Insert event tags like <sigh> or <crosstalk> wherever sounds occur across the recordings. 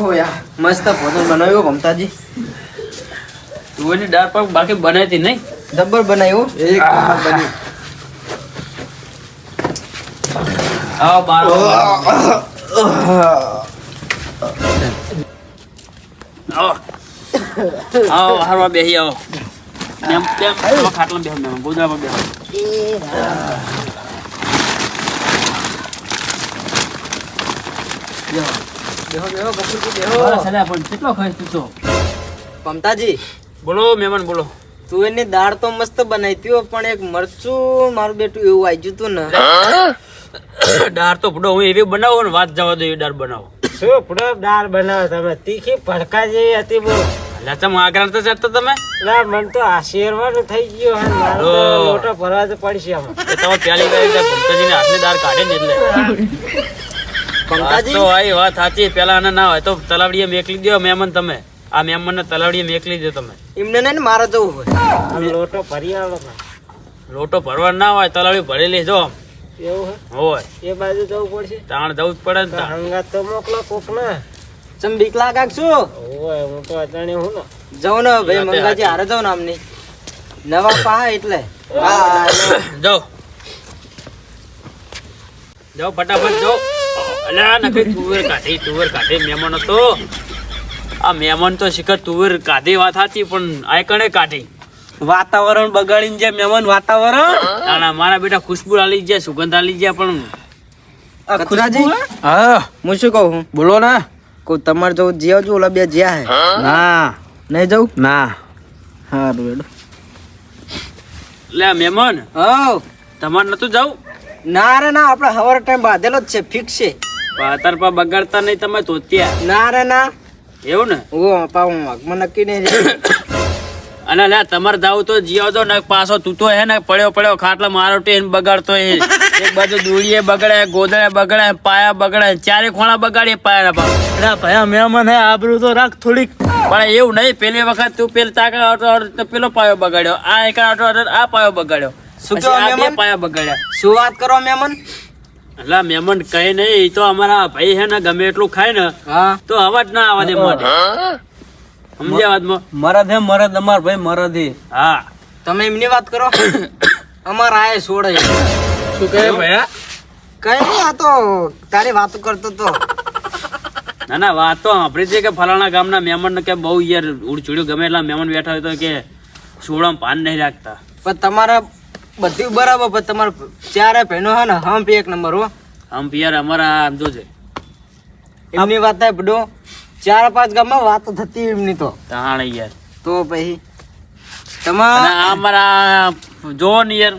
ઓહો યાર મસ્ત ભોજન બનાવ્યું મમતાજી. તુવેરની દાળ પાક બાકી બનાવતી નહીં? જબ્બર બનાવ્યું. એક નંબર આવો બાર આવો. આવો હારવા બેહી આવો. મેમ તેમ ખાટલા બેહો મેમ ગોદડા બેહો. બેહો બેહો બસ, બેહો અલ્યા, પણ કેટલો ખાઈશ તું તો બોલો મહેમાન બોલો. તુવેરની દાળ તો મસ્ત બનાવી પણ એક મરચું મારું બેટું એવું આવી તું ને. <coughs> દાળ તો ભૂડો હું એવી બનાવો ને વાત જવા દો એવી દાળ બનાવો. શું પૂરો દાળ બનાવો તમે? તીખી ભડકા જેવી હતી બહુ અલ્યા ચમ આગ્રા તો ચડતો તમે? ના મન તો આશીર્વાદ થઈ ગયો હે મારે તો ઓ. લોટો ભરવા તો પડશે આમાં. તમે પહેલી કરી ભમતાજીને હાથની દાળ કાઢે ને એટલે. <laughs> તો આઈ વાત સાચી. પેલા આને ના હોય તો તલાવડીએ મેકલી દો મહેમાન તમે. આ મહેમાનને તલાવડીએ મેકલી દો તમે. એમને ને મારે જવું હોય. લોટો ભરી આવો લોટો ભરવા ના હોય તલાવડી ભરી લેજો એવું હોય. એ બાજુ જવું પડશે? તાણ જવું જ પડે ને તો તો મોકલો કોક ને ચમ બીક લાગાક છું ઓય હું તો અજાણી હું ને. જાઉં ને ભાઈ મંગાજી હારે જાઉં ને આમની. નવા પા એટલે. હા. જાઓ ફટાફટ જાઓ. અલ્યા નકરી તુવેર કાઢી તુવેર કાઢી મહેમાન હતો. આ મહેમાન તો શિખર તુવેર કાઢી વાત પણ આ કણે કાઢી? વાતાવરણ બગાડીને જાય મહેમાન વાતાવરણ? મારા બેટા ખુશ્બુ આલી ગયા સુગંધ આલી જાય પણ હા? હું. શું કહું? બોલો ને. કહું તમારે જવું જ્યાં જો ઓલા બે જ્યાં હે? ના. નહીં જવું? ના. હારું બેડો લે મહેમાન હવ તમારે નતું જવું? ના રે ના આપણે હવાર ટાઈમ બાંધેલો જ છે ફિક્સ છે. પાતર પા બગાડતા નહીં તમે ધોતિયા ના રે ના. એવું ને? ઓ પા હું વાઘમાં નક્કી નહીં અને લે તમારે દાવ તો જીયો તો ને પાછો તૂતો હે ને પડ્યો પડ્યો ખાટલા મારો ટેન બગાડતો હે. એક બાજુ દૂડીએ બગડે ગોદડે બગડે પાયા બગડે ચારે ખોણા બગાડીએ પાયા પા અરે ભયા મહેમાન હે આબરૂ તો રાખ થોડીક. પણ એવું નહીં પેલી વખત તું પેલી તાકા આટો આટો પેલો પાયો બગાડ્યો. આ એક આ પાયો બગાડ્યો. શું પાયા બગાડ્યા. શું વાત કરો મહેમાન એટલે મહેમાન કઈ નહીં એ તો અમારા ભાઈ હે ને ગમે એટલું ખાય ને હા. તો અવાજ ના આવવા દે મોઢે સમજ્યા વાતમાં મરદ હે મરદ અમાર ભાઈ મરદ હે. હા. તમે એમની વાત કરો. અમાર આય છોડે શું કહે ભયા? કઈ નહીં આ તો તારી વાતો કરતો તો. ના ના વાત તો આપણી છે કે ફલાણા ગામના મહેમાન કે બહુ યાર ઉડચુડ્યું. ગમે એટલા મહેમાન બેઠા હોય તો કે સોળામાં પાન નહીં રાખતા. પણ તમારા બધું બરાબર પણ તમારે ચારે બહેનો હે ને હમ એક નંબર હો. હમ યાર અમારા આમ જોજે એમની વાત થાય બધો ચાર પાંચ ગામમાં વાત થતી એમની તો. તાણ યાર. તો પછી તમારા આ અમારા જો ને યાર.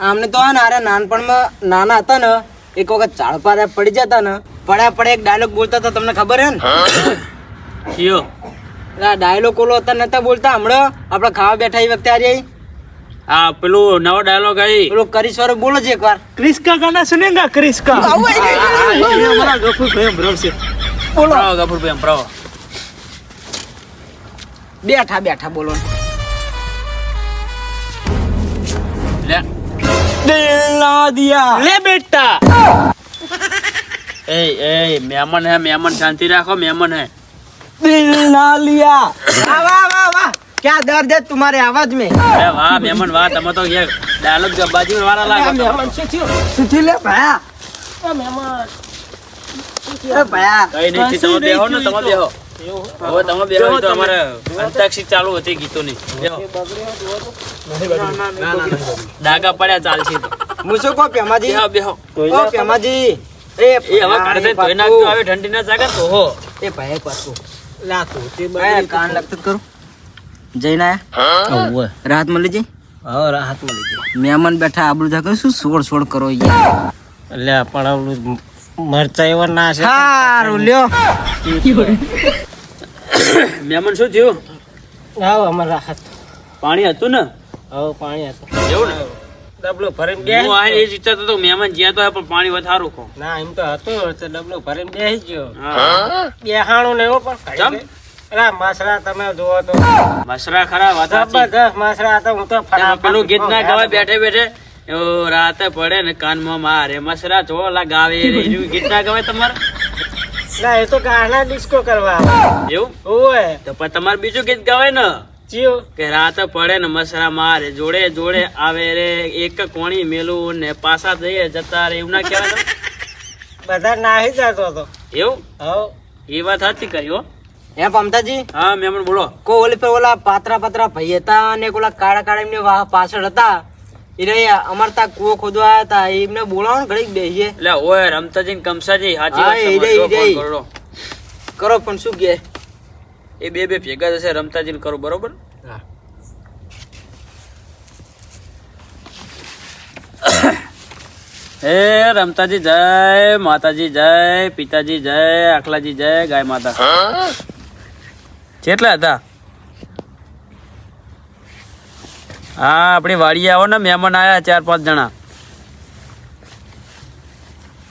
આમને તો હે ને અરે નાનપણમાં નાના હતા ને એક વખત ઝાડ પર પડી જતા ને પડ્યા પડે એક ડાયલોગ બોલતા હતા તમને ખબર હે ને? કયો ડાયલોગ ઓલો હતા નતા બોલતા હમણાં આપણે ખાવા બેઠા એ વખતે આજે આ પેલું નવો ડાયલોગ આવી. પેલું કરી વાળું બોલો છે એકવાર. ક્રિસ્કા ગાના સુનેગા ક્રિસ્કા? હમણાં ગફુર ભાઈ ભરાવો બેઠા બેઠા બોલો. લે. દિલા દિયા. લે બેટા. એ એ મહેમાન હે મહેમાન શાંતિ રાખો મહેમાન હે. દિલ ના લિયા વાહ વાહ વાહ. વાહ ક્યાં દર્દ है तुम्हारे आवाज में અરે વાહ મહેમાન વાહ તમે તો યાર ડાયલોગ બાજુ વાળા લાગો તમે. સુથી લે ભયા એ ભયા કઈ નહીં તમે બેહો ને તમે બેહો હવે તમે બેહો ઈ તો અમારે અંતાક્ષરી ચાલુ હતી ગીતોની બેહો ડાગા પડ્યા ચાલશે તો હું શું કહું પેમાજી બેહો બેહો ઓ પેમાજી એ એ હવે કાઢે ધોઈ નાખજો હવે ઠંડી ના જાગે તો હો એ ભાઈ પાછું લા તું તે એ કાન લગતું કરું જઈને આયા? રાહત મળી જઈ હા રાહત મળી જઈ મહેમાન બેઠા આબડું જાકે શું સોડ સોડ કરો યાર એટલે પણ આવડું મરચા એવા ના છે. સારું લ્યો. મહેમાન શું થયું? આવો અમારે રાહત. પાણી હતું ને? હા પાણી હતું. એવું ને? ડબલો ભરીને બે હું આ એ જ વિચારતો હતો મહેમાન જ્યાં તો પણ પાણી વધારું ખો ના એમ તો હતું તો ડબલો ભરીને બેસી ગયો. હા. બેહાણું ને એવો પણ અલા તમે જોવો તો. મસરા ખરા વાત. જબરદસ્ત માસરા હતા હું તો પેલું ગીત ના ગવાય બેઠે બેઠે એવો રાતે પડે ને કાનમાં મારે. મસરા ચોલા ગાવે રે. <laughs> એવું ગીત ના ગવાય તમારે? ના એ તો ગાના ડિસ્કો કરવા. એવું? ઓવે તો પણ તમારે બીજું ગીત ગવાય ને? જીઓ કે રાત પડે ને મસરા મારે જોડે જોડે આવે રે. એક કોણી મેલું ને પાછા જઈએ જતા રે. એવું ના કહેવાય <laughs> બધા નાહી જતો હતો. એવું? હવ. એ વાત સાચી કરી હો. હે પમતાજી? હા મેમણ બોલો. કો ઓલી પર ઓલા પાતરા પાતરા ભાઈ હતા અને ઓલા કાળા કાળા એમને વાહ પાછળ હતા. એ અમાર તા કુવો ખોદવા આવ્યા હતા. એમને બોલાવો ને ઘડીક બેસીએ. એટલે ઓય રમતાજી ને કમસાજી હાજી હા, વાત એ એ કરો. કરો પણ શું કે? એ બે બે ભેગા થશે રમતાજી ને કરો બરોબર? હે. રમતાજી જય માતાજી જય પિતાજી જય આખલાજી જય ગાય માતા. કેટલા હતા? હા આપણી વાડી આવો ને મહેમાન આયા ચાર પાંચ જણા.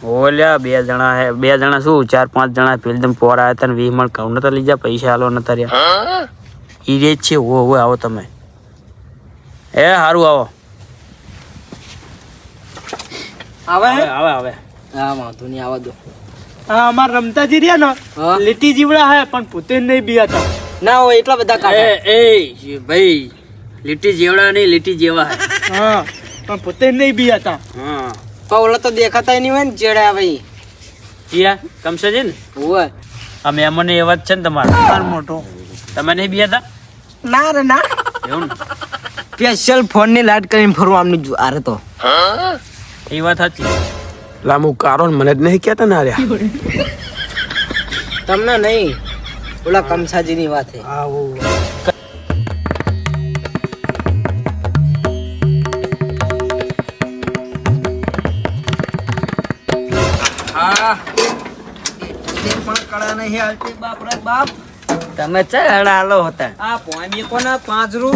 ઓલ્યા બે જણા હે બે જણા શું ચાર પાંચ જણા પેલદમ પોર આયા હતા ને વીસ મણ ઘઉં નતા લઈ જા પૈસા હાલો નતા રહ્યા. ઈ રેજ છે ઓ ઓ આવો તમે. એ હારું આવો. આવે આવે આવે હા વાંધો નહીં આવા દો. હા અમાર રમતાજી રહ્યા ને લીટી જીવડા હે પણ પોતે નહીં બીયાતા ના હોય એટલા બધા કાઢે. એ ભાઈ લીટી જેવડા નહીં લીટી જેવા. હા પણ પોતે નહીં બીયાતા હા. પણ ઓલા તો દેખાતા નહીં હોય ને જેડા ભાઈ. કિયા કમસેજી ને હોય આ મહેમાન એવા જ છે ને તમારા? માર મોટો. તમે નહીં બિયાતા ના રે ના. એવું સ્પેશિયલ ફોનની લાઈટ કરીને ફરવા આમની જો- આરે તો. એ વાત સાચી. લામુ કારણ મને જ નહીં કહેતા ના રહ્યા તમને નહીં. ઓલા કમસાજી ની વાત છે. તમે છે હડાલો હતા. આ પોણી કોના પાંચ રૂ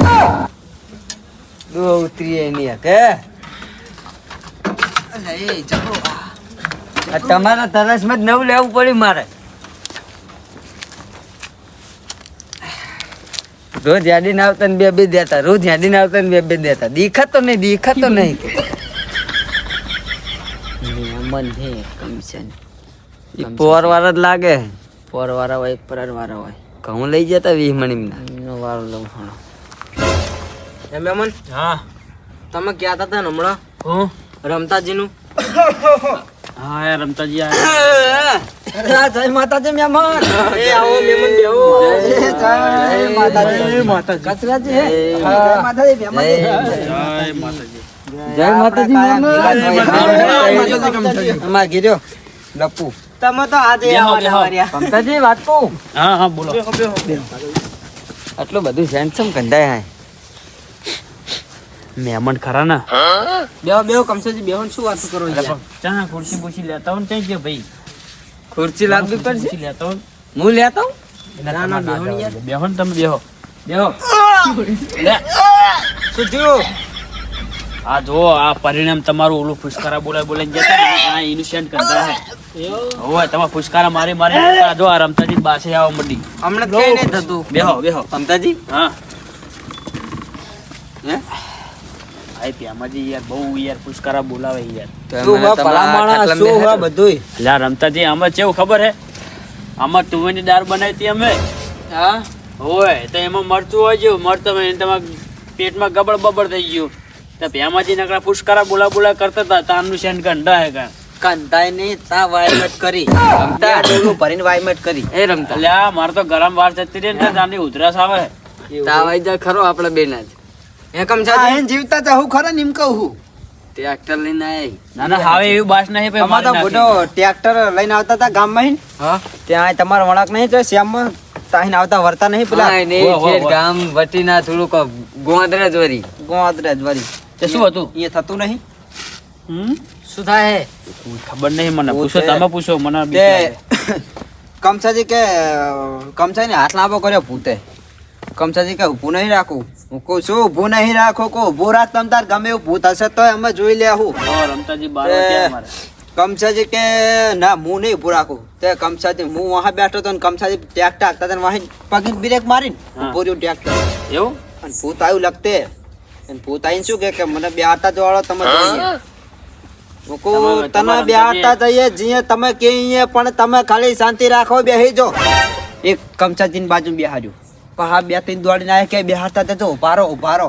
દો ઉતરીએ એની કે તમારા તરસમાં જ નવું લેવું પડ્યું મારે. રોજ યાદી ના આવતા ને બે બે દેતા રોજ યાદી ના આવતા ને બે બે દેતા. દીખાતો નહીં દીખાતો નહીં. મન હે કમિશન પોર વાર જ લાગે. પોર વાળા હોય પર વાળા હોય ઘઉં લઈ જતા વીસ મણીના એમનો વારો લઉં હણો એ મેમન હા. તમે ક્યાં હતા ને હમણાં? હું? રમતાજી નું <coughs> હા યાર રમતાજી આ. જય માતાજી મહેમાન. <laughs> એ આવો મેમન બેહો. જય માતાજી. માતાજી. કચરાજી જય માતાજી. જય માતાજી. જય માતાજી મહેમાન. અમાર ગીર્યો લપુ. તમે તો આજે આવવાના મમતાજી વાત કહું? હા હા બોલો. આટલું બધું સેન્સમ કંધાય હાય મહેમાન ખરા ને? બેહો બેહો કમસાજી બેહો શું વાત કરો યાર? ચા ખુરશી બુરશી લેતા હોય ત્યાં ગયો ભાઈ. ખુરશી લાગવી પડશે ખુરશી લેતા. હું લેતો ના ના બેહો ને તમે બેહો. બેહો. લે. શું થયું? આ જો આ પરિણામ તમારું ઓલું ફુસકારા બોલાય બોલાય જતા ને આ ઇનોસેન્ટ કરતા હે ઓય તમારા ફુસકારા મારી મારી આ જો આ રમતાજી બાસે આવવા મંડી. હમણાં કઈ નહીં થતું. બેહો બેહો. રમતાજી? હા. હે? આય પ્યામાજી યાર બહુ યાર ફુસકારા બોલાવે યાર. તો શું એમાં હોય તમારા ભલા માણસ, ખાટલામાં શું હોય બધુંય? એટલે રમતાજી આમાં કેવું ખબર હે? આમાં તુવેરની દાળ બનાવી અમે. હા? હોય તો એમાં મરચું હોય છે મરતું હોય ને પેટમાં ગબડ બબડ થઈ ગયું. તો પ્યામાજી નકરા ફુસકારા બોલા બોલા કરતા હતા. તાનું સેન ગંડા હે કાં કંટાય નહીં તા વાયમેટ કરી. રમતા? ડોલું ભરીને વાયમેટ કરી. એ રમતા? લ્યા મારે તો ગરમ વાર જતી રહી ને તાની ઉધરસ આવે. તા વાય જાય ખરો આપણે બેન જ. હે કમસાજી જીવતા જાહું ખરા નીમ કહું ટ્રેક્ટર લઈને આયા ના ના હવે એવી બાસ નહીં ભાઈ અમાર તો ફોટો ટ્રેક્ટર લઈને આવતા હતા ગામમાં માં હા? ત્યાં તમારો વળાંક નહીં તો શ્યામમાં? તાહીને આવતા વરતા નહીં પેલા. નહીં. ગામ વટીના થોડુંક ગોંદરે જ વરી ગોંદરેજ વરી તે શું હતું? એ થતું નહીં. હમ? શું થાય? ખબર નહીં મને હું પૂછો તે- તમે પૂછો મને તે. <coughs> કમસાજી કે કમસાજી ને હાથ લાંબો કર્યો ભૂતે કમસાજી કે ઊભું નહીં રાખું? હું કહું છું ઊભું નહીં રાખો કહું ઊભું રાખ તમ તાર ગમે એવું ભૂત હશે તો અમે જોઈ લે હું. ઓ, રમતાજી બાર કમસાજી કે ના હું નહીં ઊભું રાખું. તે કમસાજી હું વહાં બેઠો તો કમસાજી ટ્રેક્ટર હાંકતા હતા વાહી પગી બ્રેક મારીને. ઊભું રહ્યું ટ્રેક્ટર. એવું? અને ભૂત આવ્યું લગતે. અને ભૂત આવીને શું કે કે મને બે આટા જોવાળો તમે તને તમારે બેહાડતા જઈએ જીએ તમે કે પણ તમે ખાલી શાંતિ રાખો બેહી જો એક કમચાજીની બાજુ બેહાડ્યું. પણ હા બે ત્રણ દોડીને આવ્યા કે બેહાડતા તો ઉભારો ઉભારો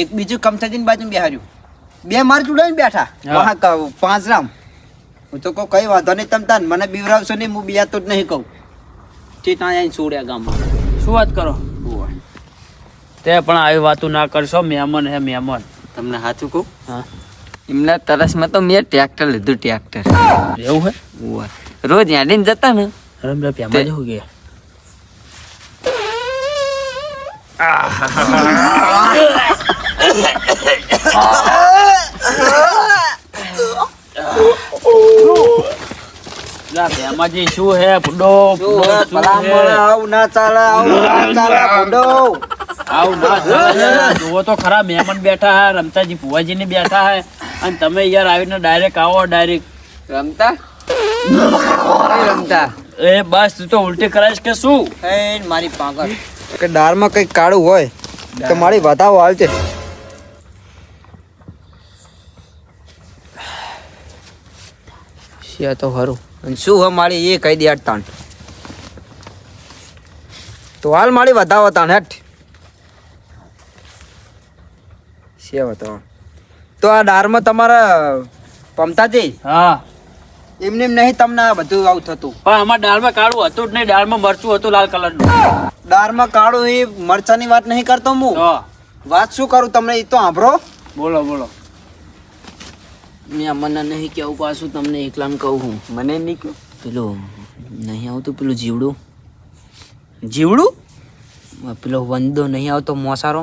એક બીજું કમચાજીની બાજુ બેહાર્યું બે માર જોડાઈને બેઠા. પાંચ રામ હું તો કહું કઈ વાંધો નહીં તમ તાન મને બીવરાવશો નહીં હું બિયાતો જ નહીં કહું. ત્યાં આવીને છોડ્યા ગામમાં. શું વાત કરો? તે પણ આવી વાતું ના કરશો મહેમાન હે મહેમાન. તમને સાચું કહું? હા. એમના તરસમાં તો મેં ટ્રેક્ટર લીધું ટ્રેક્ટર. એવું હે. રોજ હેડીને જતા ને. રમ રમ ગયા. લા શું હે ફુડો ફુડો શું હે? આવું ના ચાલે આવું ના ચાલે ભૂંડો. આવું ના ચાલે. જુઓ તો ખરા મહેમાન બેઠા હે રમતાજી ભુવાજી ને બેઠા હે. અને તમે યાર આવીને ડાયરેક્ટ આવો ડાયરેક્ટ રમતા? <laughs> રમતા? એ બસ તું તો ઉલટી કરાઈશ કે શું? એ મારી પાગલ. કે દાળમાં કંઈક કાળું હોય તો મારી વધાવો હાલશે છે તો હરું. અને શું હ મારી એ કહી દે તાણ. તો હાલ મારી વધાવો તાણ હેઠ. શિયા વધાવો તો આ દાળમાં તમારા પમતાજી હા. એમને એમ નહીં તમને આ બધું આવું થતું. પણ આમાં દાળમાં કાળું હતું જ નહીં દાળમાં મરચું હતું લાલ કલરનું. દાળમાં કાળું એ મરચાની વાત નહીં કરતો હું. વાત શું કરું તમને એ તો સાંભળો. બોલો બોલો. મેં મને નહીં કેવું પાછું તમને એકલામ કહું હું. મને નહીં કહું. પેલું નહીં આવતું પેલું જીવડું? જીવડું? પેલો વંદો નહીં આવતો મોસારો?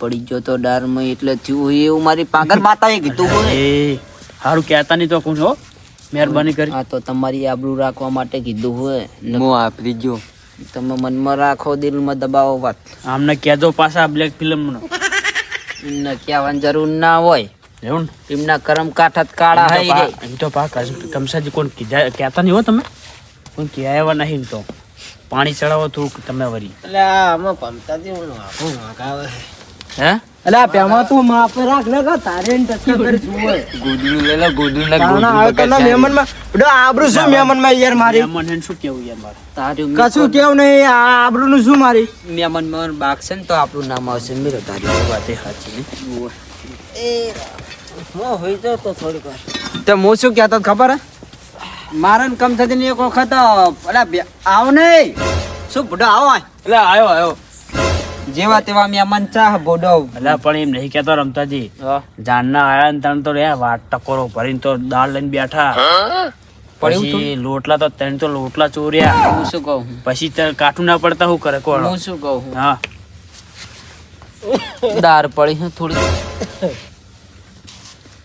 પડી ગયો તો ડારમાં એટલે થયું એવું મારી પાગલ માતાએ કીધું સારું એ હારું કહેતા નહીં તો કહું છો મહેરબાની કરી. હા તો તમારી આબરૂ રાખવા માટે કીધું હોય. મો આપરી જો તમે મનમાં રાખો દિલમાં દબાવો વાત. આમને કહેજો પાછા બ્લેક ફિલ્મ નો. એમને કહેવાની જરૂર ના હોય. એવું ને? એમના કરમ કાઠા જ કાળા હઈ એમ તો પા કમસાજી કોણ કીધા કહેતા નહીં હો તમે? કોણ કહેવા નહીં તો. પાણી ચડાવો થોડુંક તમે વરી. હે? અલા પેમાં તું માફ રાખ ને કા તારે ને ટચકા કરી જુએ ગોદડું લો ગોદડું ના આવે તો મહેમાનમાં બડો આબરૂ શું મહેમાનમાં યાર મારી? મહેમાન શું કેવું યાર મારે? તારું કશું કેવું નહીં આ આબરૂ નું શું મારી? મહેમાનમાં બાગશે ને તો આપણું નામ આવશે. મેરો તારી વાત એ સાચી તો હું શું કહેતો હતો ખબર હે? મારે ને કમ થતી એક વખત અલા આવ નહીં. શું બુડો આવો. એટલે આવ્યો આવ્યો જેવા તેવા મહેમાન ચા બોડો એટલે પણ એમ નહીં કેતો રમતાજી. જાનના આયા ને તણ તો રે વાટ ટકોરો ભરીને તો દાળ લઈને બેઠા. પછી લોટલા તો ત્રણ તો લોટલા ચોર્યા. હું શું કહું પછી તે કાઠું ના પડતા શું કરે કોણ? હું શું કહું હા? દાર પડી હું થોડી.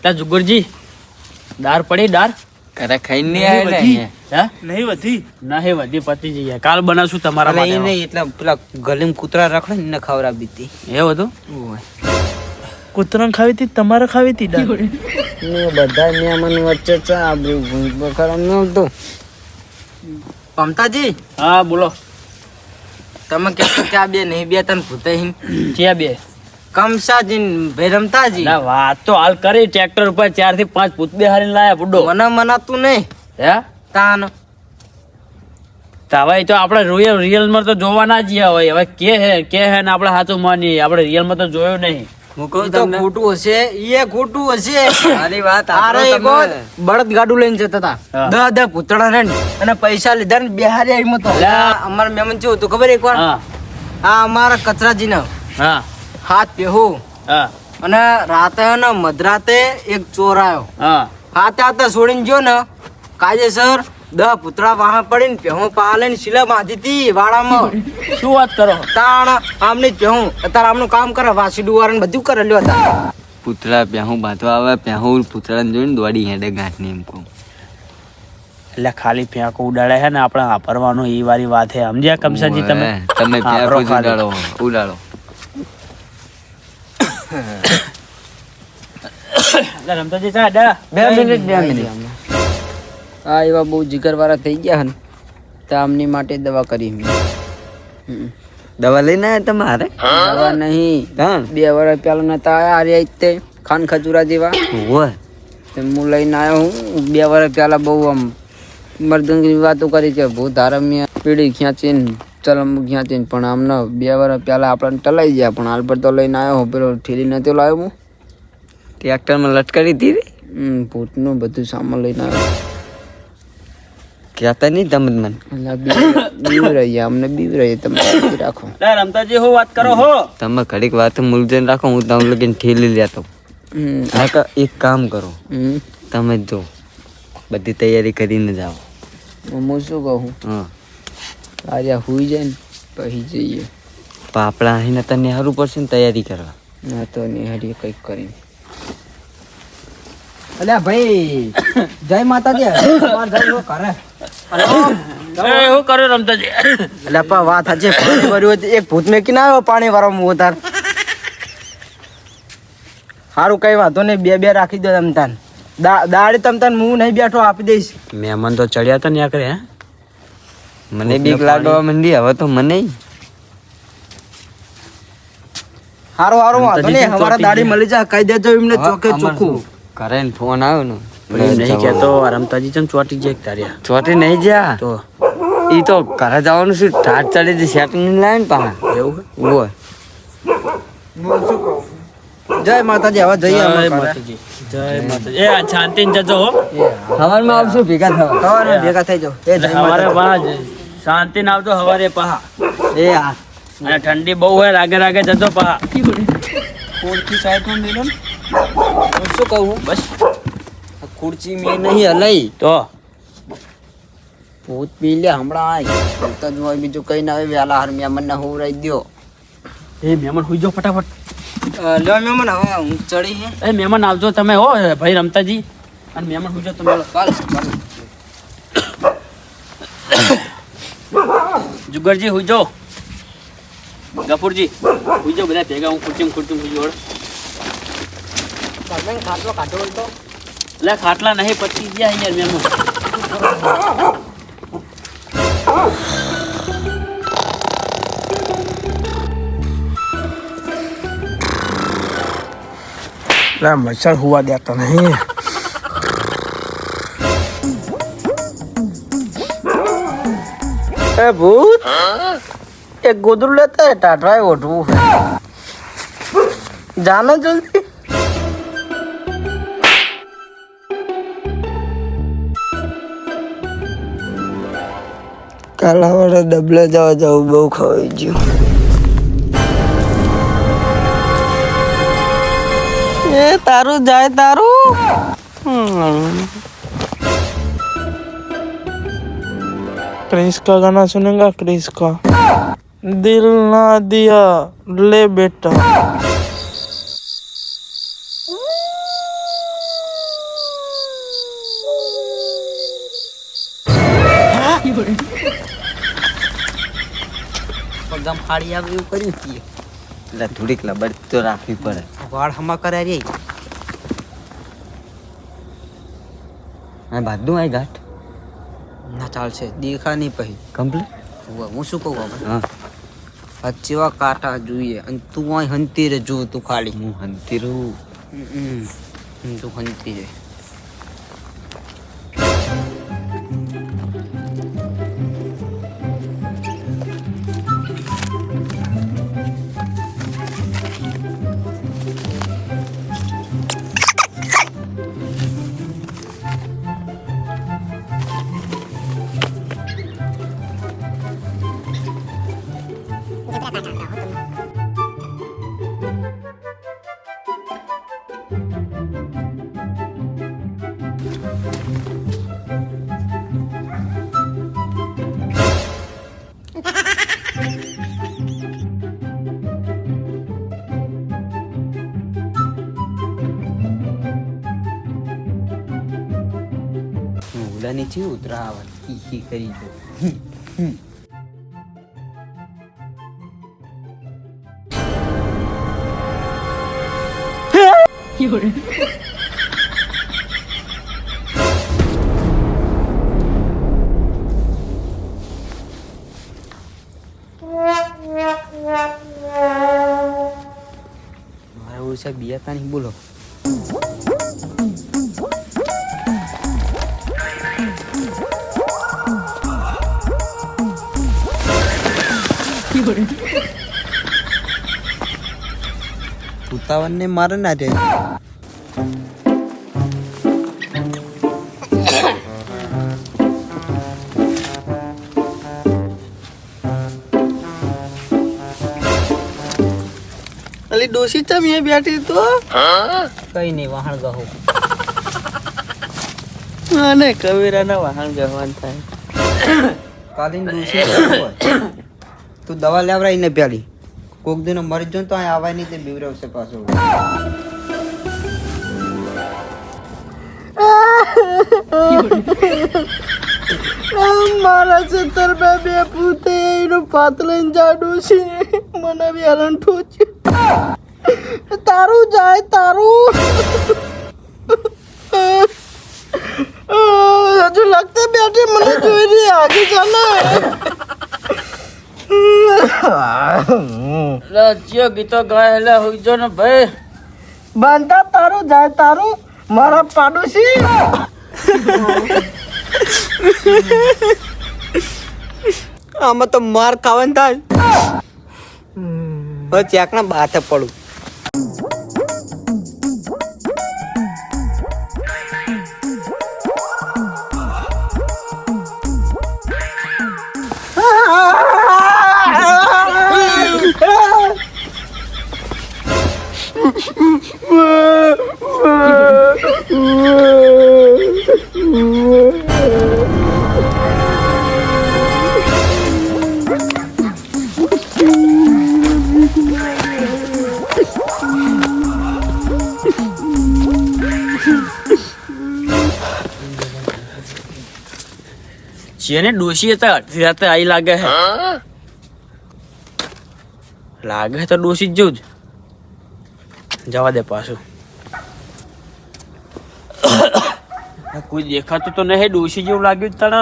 ત્યાં જુગરજી દાર પડી દાર કરે ખાઈને નહીં આવે ને અહીંયા. હે નહીં વધી. ના હે વધી પતી જઈએ. કાલ બનાવશું તમારા માટે. નહીં એટલે પેલા ગલીમ કૂતરા રખડે ને ખવડાવી દીધી. એ બધું? કૂતરાને ખાવી હતી તમારે ખાવી હતી ને બધા નિયમન વચ્ચે ચા બખર નહોતું પમતાજી હા બોલો. તમે કે આ બે નહીં બે તને ભૂતે હિન ક્યાં બે. કમસાજી ભૈરમતાજી ભેરમતાજી. ના વાત તો હાલ કરી ટ્રેક્ટર ઉપર ચારથી પાંચ ભૂત બે હારીને લાયા બુડો. મને મનાતું નહીં. હે? તાન. હવે તો આપણે રિયલ રિયલમાં તો જોવા ના જઈએ હોય. હવે કે હે કે હે ને આપણે સાચું માની આપણે રિયલમાં તો જોયું નહીં. હું કહું તો ખોટું હશે. ઈ ખોટું હશે. મારી વાત તારે આપણો એક તમે. વખત બળદ ગાડું લઈને જતા હતા દહ દહ પૂતળા ને. અને પૈસા લીધા ને બિહારી આવી તો. અમારા મેમન કેવું હતું ખબર એકવાર? હા. આ અમારા કચરાજી ને હા. હાથ પેહુ. હા. અને રાતે ને મધરાતે એક ચોર આવ્યો હા. હાથે હાથે છોડીને ગયો ને કાયદેસર દહ પુતળા વાહ પડીને પેહો પાલે ને શીલા બાંધી હતી વાડામાં. શું વાત કરો? તાણ આમને જ અત્યારે આમનું કામ કરે વાસી ડુવારણ બધું કરેલું હતા પુતળા પ્યાહું બાંધવા આવે પ્યાહું પૂતળાને જોઈને દોડી હેડે ગાંઠની એમ કહું. એટલે ખાલી ફેંકો ઉડાડે છે ને આપણે વાપરવાનો એ વારી વાત છે. સમજ્યા કમસાજી તમે? તમે ખાલી. ઉડાડો ઉડાડો. એટલે રમતાજી ચા બે મિનિટ બે મિનિટ. આ એવા બહુ જીગરવાળા થઈ ગયા ને તો આમની માટે દવા કરી મેં હમ. દવા લઈને આવ્યા તમારે દવા નહીં. હા? બે વર્ષ પહેલા નતા આયા આર્યા ઈ તે ખાન ખજૂરા જેવા. હોય તે હું લઈને આવ્યો હું બે વર્ષ પહેલા બહુ આમ મરદંગની વાતો કરી છે ભૂત હારમ્ય પીડી ખેંચીને ચલમ ખેંચીને પણ આમને બે વર્ષ પહેલા આપણને ટલાઈ ગયા પણ હાલ પર તો લઈને આવ્યો હું પેલો ઠેલી નતો લાવ્યો હું. ટ્રેક્ટરમાં લટકાવી દીધી? હમ, ભૂતનું બધું સામાન લઈને આવ્યો કહેતા નહીં તમે મને? એટલે બીવ બીવ રહીએ અમને બીવ રહીએ તમે રાખો. લે રમતાજી હું વાત કરો હો. તમે ઘડીક વાત મુલજન રાખો હું તમને લગીને ઠેલી લેતો એક કામ કરો. હમ. તમે જ જો બધી તૈયારી કરીને જાઓ. હું શું કહું? હા. આજે હુઈ જાય ને પછી જઈએ. પાપડા અહીં તને હારું પડશે ને તૈયારી કરવા? ના તો નિહારીએ કંઈક કરીને. અલ્યા ભાઈ જય માતાજી. તમાર જય કરે એ હું કર્યું રમતાજી? એટલે પા વાત સાચી પાણી ભર્યું એક ભૂત મેકી ના આવ્યો પાણી વાળો હું ઉતાર સારું કઈ વાંધો નહીં બે બે રાખી દો તમ તાન દા- દાડી તમ હું નહીં બેઠો આપી દઈશ. મહેમાન તો ચડ્યા હતા ને આ કરે હે? મને બીક લાગવા મંડી હવે તો મને. હારું હારું વાંધો નહીં અમારા દાડી મળી જાય કહી દેજો એમને ચોકે ચોખ્ખું કરે ને ફોન આવ્યો ને પ્રેમ નહીં કહેતો આ રમતાજી ચમ ચોટી જાય તાર્યા ચોટી નહીં જા તો. ઈ તો ઘરે જવાનું શું ઠાઠ ચડી જઈ સેટિંગ લાવે ને પાછા એવું હોય જય માતાજી હવે જઈએ જય માતાજી. જય માતાજી. એ આ શાંતિને જજો હો. સવારમાં આવશું ભેગા થવા. સવારમાં ભેગા થઈ જાઓ. એ જય માતાજી. પા શાંતિને આવજો હવારે પહા. એ હા અને ઠંડી બહુ હોય રાગે રાગે જજો પહા. મેલો ને હું શું કહું? બસ. આ ખુરશી મેં નહીં હલાઈ. તો? ભૂત પી લે હમણાં આય. ભૂત જ હોય બીજું કઈ ના હોય. વેલા હાર મેં મને હોવરાઈ દો એ મહેમાન હોઈ જાઓ ફટાફટ. લ્યો મેમન હવે હું ચડી હે. એ મહેમાન આવજો તમે હો ભાઈ રમતાજી. અને મહેમાન હુઈ જાઓ તમે. જુગરજી હોઈ જાઓ. ગફુરજી હોઈ જાઓ બધા ભેગા. હું ખુરચી ખુરચી હોઈ જાઉં લે ખાટલા નહીં પચી ગયા અહીંયા મેમો લે મચ્છર હુવા દેતા નહીં. એ ભૂત એક ગોદરું લેતા હે ઓઢવું. જાને જલ્દી. કાલાવાડા ડબલા જવા જવું બહુ ખવાઈ ગયું. એ તારું જાય તારું. ક્રિશ કા ગાના સુનેગા? ક્રિશ કા. દિલ ના દિયા, લે બેટા. પગમ ફાડી આવે એવું કર્યું છીએ એટલે થોડીક લબડ તો રાખવી પડે. વાળ હમા કરે રે હા ભાદું આય ઘાટ? ના ચાલશે. દેખા નહીં પછી. કમ્પ્લીટ? હું શું કહું હવે? હા. જેવા કાંટા જોઈએ અને તું અહીં હંતી રે જો તું ખાલી. હું હંતી રહું. તું હંતી રે કરી જો મારે ઓછા બિયા તાણી બોલો <laughs> ઉતાવળ ને મારે ના રે અલી ડોસી ચમ એ બેઠી તો કઈ નહીં વાહણ ગહો. અને કવેરાના વાહન ગહવાન થાય. કાલીન ડોસી? તું દવા લેવરાઈ ને પ્યાલી કોક દિનો મરી જો તો અહીં આવાય નહીં તે બીવરાવશે પાછો. મારા ચિત્તર બે બે પૂતે એનું પાતળીને જાડું છે. મને બી હરણ ઠોચ્યું તારું જાય, તારું. હજુ લગતે બેઠી મને જોઈ રહી, આગે જાને ચિયો ગીતો ગાય એટલે હોઈ જો ને ભાઈ. બાંધા તારું જાય તારું મારા પાડોશી. આમાં તો માર ખાવાનું થાય. હવે ચેકના બાથે પડું. જેને ડોશી હતા અડધી રાતે આઈ લાગે હે લાગે તો ડોશી જ જવું જ જવા દે પાછું કોઈ દેખાતું તો નહીં, ડોશી જેવું લાગ્યું જ તને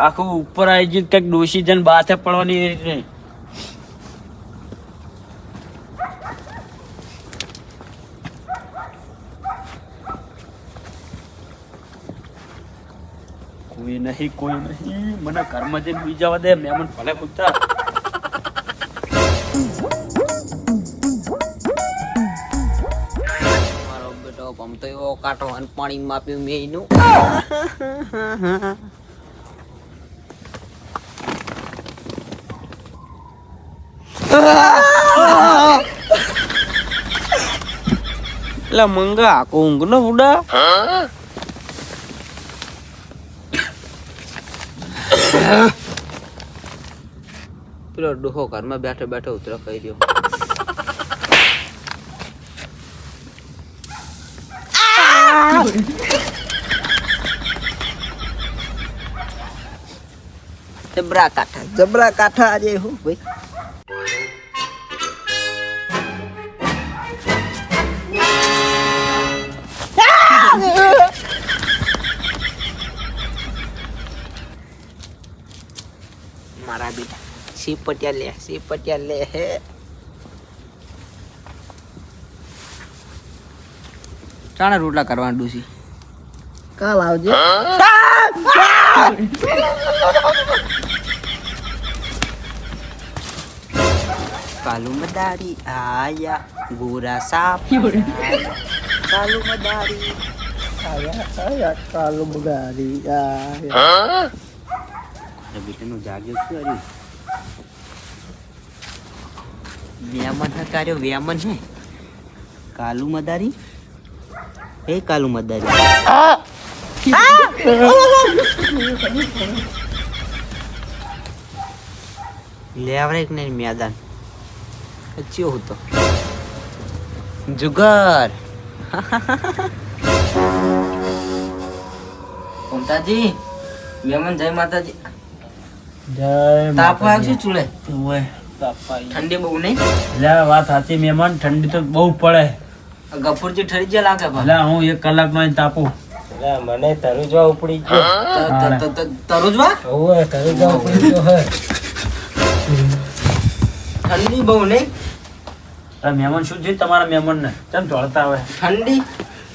આખું ઉપર આવી ગયું કંઈક ડોશી જન બાથે પડવાની એ રીતે. કોઈ નહીં કોઈ નહીં. મને ઘરમાં જઈને બીજા વધે મેમન ભલે પૂછતા કાંટો અને પાણી માપ્યું મેં એનું એટલે મંગા આખો ઊંઘ નો ઉડા? પેલો ડોહો ઘરમાં બેઠો બેઠો ઉતરો કહી રહ્યો જબરા કાંઠા જબરા કાંઠા આજે હું ભાઈ મારા બેટા સીપટિયા લે સીપટિયા લે હે ચાણા રોટલા કરવાના ડૂસી કાલ આવજે. કાલુ મદારી આયા ગોરા સાપ. કાલુ મદારી કાલો બગાડી આયા. બેટાનું જાગ્યો શું હર્યું વ્યામન હે કાર્યો વ્યામન હે? કાલુ મદારી? હે કાલુ મદારી. લેવરે કે નહીં મેદાન. કચ્યો હતો જુગર. માતાજી વેમન જય માતાજી. જય તાપ આવશે ચૂલે? ઠંડી બહુ નહીં? લે વાત સાચી મહેમાન ઠંડી તો બહુ પડે. ગફુરજી ઠરી ગયા લાગે ભલા હું એક કલાક નો તાપું. મને તરુજવા ઉપડી ગયો. તરુજવા? ઓવે તરુજવા ઉપડી ગયો હે. ઠંડી બહુ નહીં? મહેમાન શું છે? તમારા મહેમાન ને કેમ દોડતા આવે ઠંડી?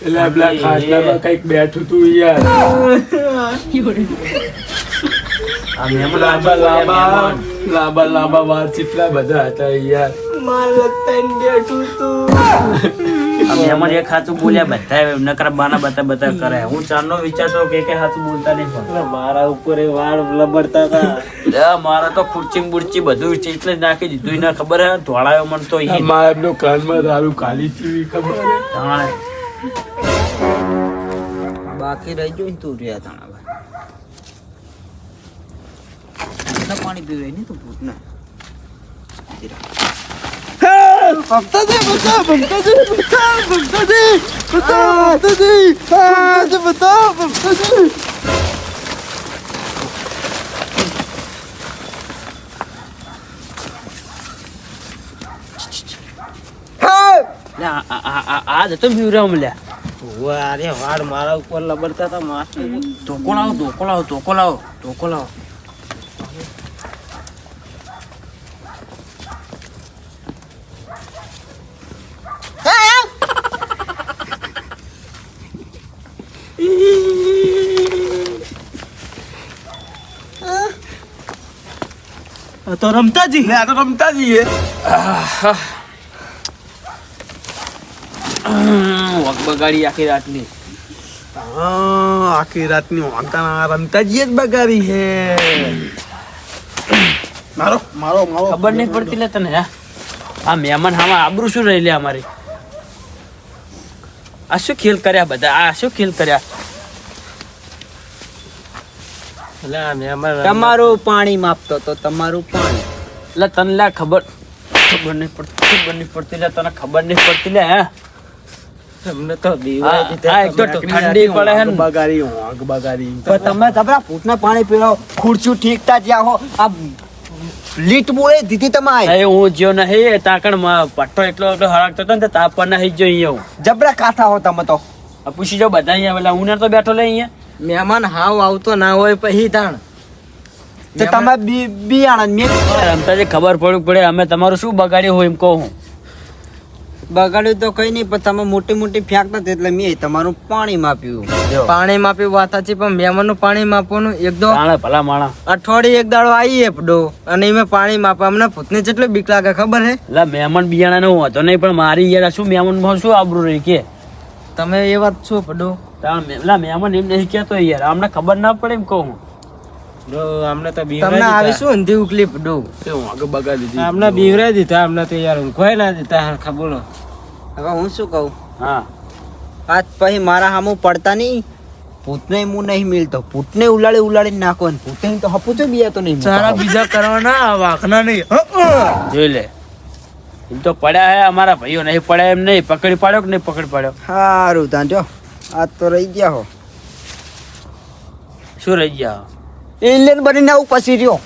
એટલે આપણા ખાટલામાં કંઈક બેઠું તું યાર. આ મહેમાન લાંબા લાંબા. લાંબા લાંબા વાર ચીટલા બધા હતા યાર. મારે બેઠું તું. આ મહેમાન એક હાથું બોલ્યા બધા નકરા બાના બતા બતા કરે. હું ચારનો વિચારતો કે કે બોલતા નહીં પણ મારા ઉપર એ વાળ લબડતા હતા. મારા તો ખુરચી ને બુરચી બધું એટલે જ નાખી દીધું. ના ખબર હે ધોળાયો મન તો ઈ. મારા એમનો કાનમાં દારૂ કાલી ચીવી ખબર બાકી રહી ગયું ને તું રહ્યા તાણા ભાઈ પાણી પીવે ને તું ભૂતના. ભક્તાજી બતા ભક્તાજી બતા ભક્તાજી બતા ભક્તાજી હા જે બતા ભક્તાજી લે, આ- આ- આ- આ- આ જતો બીવરાવ લ્યા ઓવે, અરે વાળ મારા ઉપર લબડતા હતા માથે ધોકો લાવો ધોકો લાવો ધોકો લાવો ધોકો લાવો આ તો રમતાજી આ તો રમતા જઈએ. વગ બગાડી આખી રાતની. હા આખી રાતની વાંકા રમતા જઈએ જ બગાડી હે. મારો મારો મારો. ખબર નહીં પડતી લે તને હા? આ મહેમાન હામાં આબરૂ શું રહી લે અમારી? આ શું ખેલ કર્યા બધા? આ શું ખેલ કર્યા એટલે આ મહેમાન તમારું પાણી માપતો તો તમારું પાણી. એટલે તને લે ખબર. ખબર નહીં પડતી ખબર નહીં પડતી. લે તને ખબર નહીં પડતી લે હે. તમને તો તમે ઠંડી પડે હે ને. વાંક બગાડી વાંક બગાડી. પણ તમે પીવો ખુરચું ઠીકતા જ્યાં હો આ લીટ બોલે દીધી તમારે. એ હું જ્યો નહીં તાકણ પટ્ટો એટલો એટલો હરાકતો હતો ને તાપ પર નહીં જો અહીંયા જબરા કાથા હો તમે તો. પૂછી જાઓ બધા અહીંયા પેલા હું તો બેઠો લે અહીંયા. મહેમાન હાવ આવતો ના હોય પછી તાણ. તો તમે બી બિયાણ મેં રમતા જે ખબર પડવું પડે અમે તમારું શું બગાડ્યું હોય એમ કહું હું. બગાડ્યું તો કઈ નહીં પણ તમે મોટી મોટી ફેંકતા એટલે મેં તમારું પાણી માપ્યું. પાણી માપ્યું વાત સાચી પણ મહેમાનનું પાણી માપવાનું એકદમ ભલા માણા અઠવાડિયે એક દાડો આવીએ એપડો અને એમાં પાણી માપવા. અમને ભૂતને જેટલું બીક લાગે ખબર હે? એટલે મહેમાન બિયાણા નો હતો નહીં પણ મારી યાર શું મહેમાન શું આબરું રહી કે? તમે એ વાત છો પડો એટલે મહેમાન એમ નહીં કહેતો યાર. અમને ખબર ના પડે એમ કહું. અમને તો તમને શું ઉકલી બગાડી દીધી. અમને બીવરાઈ દીધા અમને તો યાર ઊંઘવાય ના દીધા હરખા બોલો. હવે હું શું કહું? હા. આજ પછી મારા હામું પડતા નહીં. ભૂતને હું નહીં મિલતો. ભૂતને ઉલાડી ઉલાડી નાખો ને ભૂતને તો હપું છો બિયા તો નહીં સારા બીજા કરવાના વાંકના નહીં. જોઈ લે. એમ તો પડ્યા હે અમારા ભાઈઓ નહીં પડ્યા એમ નહીં. પકડી પાડ્યો કે નહીં પકડી પાડ્યો? સારું ત્યાં જો. આ તો રહી ગયા હો. શું રહી ગયા એલિયન બનીને આવું પછી રહ્યો.